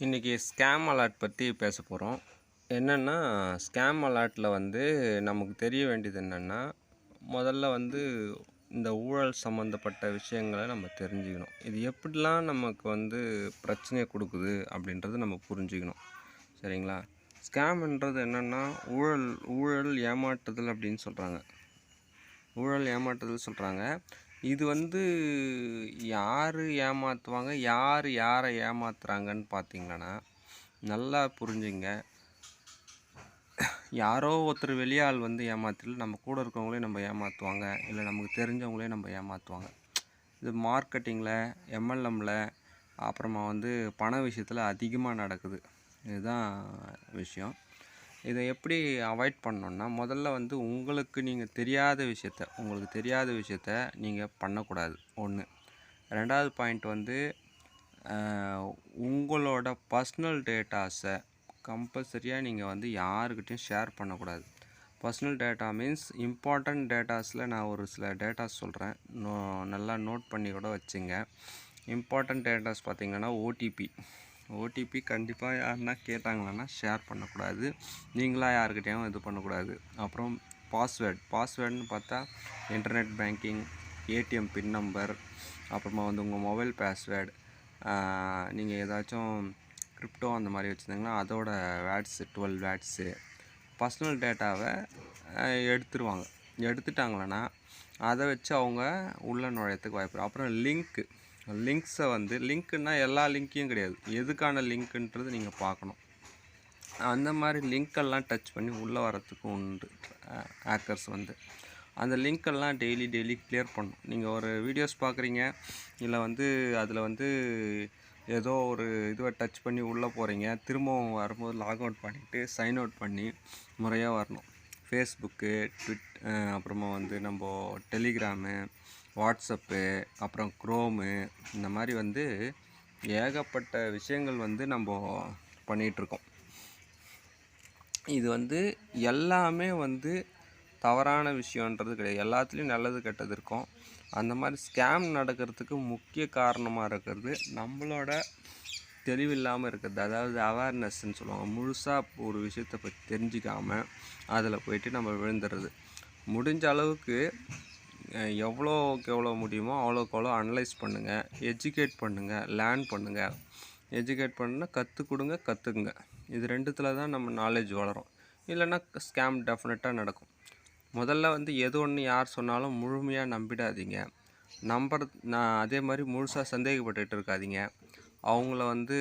இன்றைக்கி scam alert பற்றி பேச போகிறோம் என்னென்னா ஸ்கேம் அலர்ட்டில் வந்து நமக்கு தெரிய வேண்டியது என்னென்னா முதல்ல வந்து இந்த ஊழல் சம்மந்தப்பட்ட விஷயங்களை நம்ம தெரிஞ்சுக்கணும். இது எப்படிலாம் நமக்கு வந்து பிரச்சனையை கொடுக்குது அப்படின்றத நம்ம புரிஞ்சுக்கணும். சரிங்களா? ஸ்கேம்ன்றது என்னென்னா ஊழல் ஊழல் ஏமாற்றுதல் அப்படின்னு சொல்கிறாங்க ஊழல் ஏமாற்றுதல் சொல்கிறாங்க இது வந்து யார் ஏமாற்றுவாங்க யார் யாரை ஏமாத்துறாங்கன்னு பார்த்தீங்கன்னா நல்லா புரிஞ்சுங்க. யாரோ ஒருத்தர் வெளியாள் வந்து ஏமாத்தல நம்ம கூட இருக்கவங்களே நம்ம ஏமாற்றுவாங்க இல்லை நமக்கு தெரிஞ்சவங்களே நம்ம ஏமாற்றுவாங்க இது மார்க்கெட்டிங்கில் எம்எல்எம்மில் அப்புறமா வந்து பண விஷயத்தில் அதிகமாக நடக்குது. இதுதான் விஷயம். இதை எப்படி அவாய்ட் பண்ணணுன்னா முதல்ல வந்து உங்களுக்கு நீங்கள் தெரியாத விஷயத்த உங்களுக்கு தெரியாத விஷயத்த நீங்கள் பண்ணக்கூடாது. ஒன்று ரெண்டாவது பாயிண்ட் வந்து உங்களோட பர்சனல் டேட்டாஸை கம்பல்சரியாக நீங்கள் வந்து யாருக்கிட்டையும் ஷேர் பண்ணக்கூடாது. பர்சனல் டேட்டா மீன்ஸ் இம்பார்ட்டண்ட் டேட்டாஸில் நான் ஒரு சில டேட்டாஸ் சொல்கிறேன் நோ நல்லா நோட் பண்ணி கூட வச்சுங்க. இம்பார்ட்டண்ட் டேட்டாஸ் பார்த்திங்கன்னா ஓடிபி ஓடிபி கண்டிப்பாக யாருன்னா கேட்டாங்களான்னா ஷேர் பண்ணக்கூடாது. நீங்களாக யாருக்கிட்டையும் இது பண்ணக்கூடாது. அப்புறம் பாஸ்வேர்ட் பாஸ்வேர்டுன்னு பார்த்தா internet banking ATM pin number அப்புறமா வந்து உங்கள் மொபைல் பாஸ்வேர்டு நீங்கள் ஏதாச்சும் கிரிப்டோ அந்த மாதிரி வச்சுருந்தீங்கன்னா அதோட வேட்ஸு டுவெல் வேட்ஸு பர்சனல் டேட்டாவை எடுத்துருவாங்க. எடுத்துட்டாங்களேன்னா அதை வச்சு அவங்க உள்ளே நுழையத்துக்கு வாய்ப்பு அப்புறம் லிங்க்கு லிங்க்ஸை வந்து லிங்க்குன்னா எல்லா லிங்க்கையும் கிடையாது. எதுக்கான லிங்க்குன்றது நீங்கள் பார்க்கணும். அந்த மாதிரி லிங்க்கெல்லாம் டச் பண்ணி உள்ளே வரத்துக்கும் உண்டு ஹேக்கர்ஸ் வந்து. அந்த லிங்க்கெல்லாம் டெய்லி டெய்லி கிளியர் பண்ணணும் நீங்கள் ஒரு வீடியோஸ் பார்க்குறீங்க இல்லை வந்து அதில் வந்து ஏதோ ஒரு இதுவை டச் பண்ணி உள்ளே போகிறீங்க திரும்பவும் வரும்போது லாக் அவுட் பண்ணிவிட்டு சைன் அவுட் பண்ணி முறையாக வரணும். ஃபேஸ்புக்கு ட்விட் அப்புறமா வந்து நம்ம டெலிகிராமு வாட்ஸ்அப்பு அப்புறம் க்ரோமு இந்த மாதிரி வந்து ஏகப்பட்ட விஷயங்கள் வந்து நம்ம பண்ணிகிட்ருக்கோம் இது வந்து எல்லாமே வந்து தவறான விஷயன்றது கிடையாது. எல்லாத்துலேயும் நல்லது கெட்டது இருக்கும். அந்த மாதிரி ஸ்கேம் நடக்கிறதுக்கு முக்கிய காரணமாக இருக்கிறது நம்மளோட தெளிவில்லாமல் இருக்கிறது. அதாவது அவேர்னஸ்ன்னு சொல்லுவாங்க. முழுசாக ஒரு விஷயத்தை பற்றி தெரிஞ்சிக்காமல் அதில் போயிட்டு நம்ம விழுந்துடுறது. முடிஞ்ச அளவுக்கு எவ்வளோக்கு எவ்வளோ முடியுமோ அவ்வளோக்கு அவ்வளோ அனலைஸ் பண்ணுங்கள் எஜுகேட் பண்ணுங்கள் லேர்ன் பண்ணுங்கள் எஜுகேட் பண்ணுன்னா கற்றுக் கொடுங்க கற்றுக்குங்க. இது ரெண்டுத்தில் தான் நம்ம நாலேஜ் வளரும். இல்லைன்னா ஸ்கேம் டெஃபினட்டாக நடக்கும். முதல்ல வந்து எது ஒன்று யார் சொன்னாலும் முழுமையாக நம்பிடாதீங்க. நம்பர் நான் அதே மாதிரி முழுசாக சந்தேகப்பட்டுகிட்டு இருக்காதீங்க. அவங்கள வந்து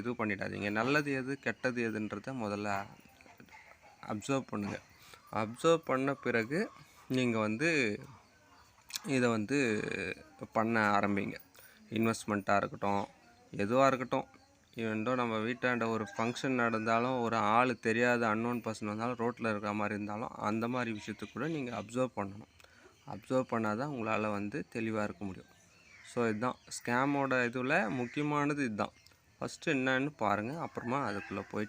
இது பண்ணிடாதீங்க. நல்லது எது கெட்டது எதுன்றத முதல்ல அப்சர்வ் பண்ணுங்கள் அப்சர்வ் பண்ண பிறகு நீங்கள் வந்து இதை வந்து பண்ண ஆரம்பிங்க. இன்வெஸ்ட்மெண்ட்டாக இருக்கட்டும் எதுவாக இருக்கட்டும். ஈவெண்டோ நம்ம வீட்டாண்ட ஒரு ஃபங்க்ஷன் நடந்தாலும் ஒரு ஆள் தெரியாத அன்னோன் பர்சன் வந்தாலும் ரோட்டில் இருக்கிற மாதிரி இருந்தாலும் அந்த மாதிரி விஷயத்துக்கு கூட நீங்கள் அப்சர்வ் பண்ணணும். அப்சர்வ் பண்ணால் தான் உங்களால் வந்து தெளிவாக இருக்க முடியும். ஸோ இதுதான். ஸ்கேமோட இதில் முக்கியமானது இதுதான். ஃபஸ்ட்டு என்னன்னு பாருங்கள் அப்புறமா அதுக்குள்ளே போய்